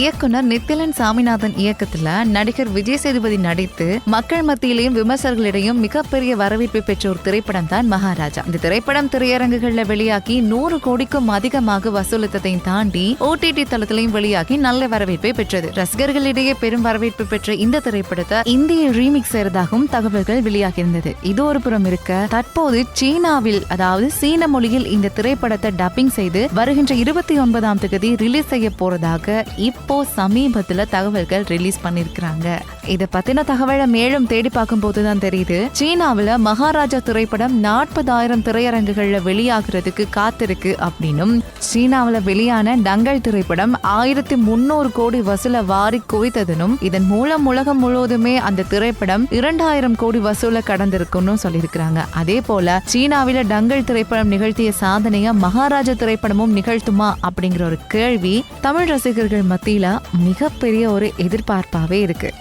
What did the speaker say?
இயக்குனர் நித்திலன் சாமிநாதன் இயக்கத்துல நடிகர் விஜய் சேதுபதி நடித்து மக்கள் மத்தியிலையும் விமர்சகர்களிடையும் மிகப்பெரிய வரவேற்பு பெற்ற ஒரு திரைப்படம் தான் மகாராஜா. இந்த திரைப்படம் திரையரங்குகள்ல வெளியாகி நூறு கோடிக்கும் அதிகமாக வசூலித்ததையும் தாண்டி ஓடிடி தளத்திலையும் வெளியாகி நல்ல வரவேற்பை பெற்றது. ரசிகர்களிடையே பெரும் வரவேற்பு பெற்ற இந்த திரைப்படத்தை இந்திய ரீமிக்ஸ் செய்யறதாகவும் தகவல்கள் வெளியாகியிருந்தது. இது ஒரு புறம் இருக்க தற்போது சீனாவில் அதாவது சீன மொழியில் இந்த திரைப்படத்தை டப்பிங் செய்து வருகின்ற இருபத்தி ஒன்பதாம் தேதி ரிலீஸ் செய்ய போறதாக இப்போ இப்போ சமீபத்துல தகவல்கள் ரிலீஸ் பண்ணியிருக்கிறாங்க இத பத்தின தகவலை மேலும் தேடி பார்க்கும் போதுதான் தெரியுது. சீனாவில் மகாராஜா திரைப்படம் நாற்பதாயிரம் திரையரங்குகள்ல வெளியாகிறதுக்கு காத்திருக்கு அப்படின்னும் சீனாவில் வெளியான டங்கல் திரைப்படம் ஆயிரத்தி முன்னூறு கோடி வசூல வாரி குவித்ததுனும் இதன் மூலம் உலகம் முழுவதுமே அந்த திரைப்படம் இரண்டாயிரம் கோடி வசூல கடந்திருக்குன்னு சொல்லியிருக்கிறாங்க. அதே போல சீனாவில டங்கல் திரைப்படம் நிகழ்த்திய சாதனைய மகாராஜா திரைப்படமும் நிகழ்த்துமா அப்படிங்கிற ஒரு கேள்வி தமிழ் ரசிகர்கள் மத்தியில மிகப்பெரிய ஒரு எதிர்பார்ப்பாவே இருக்கு.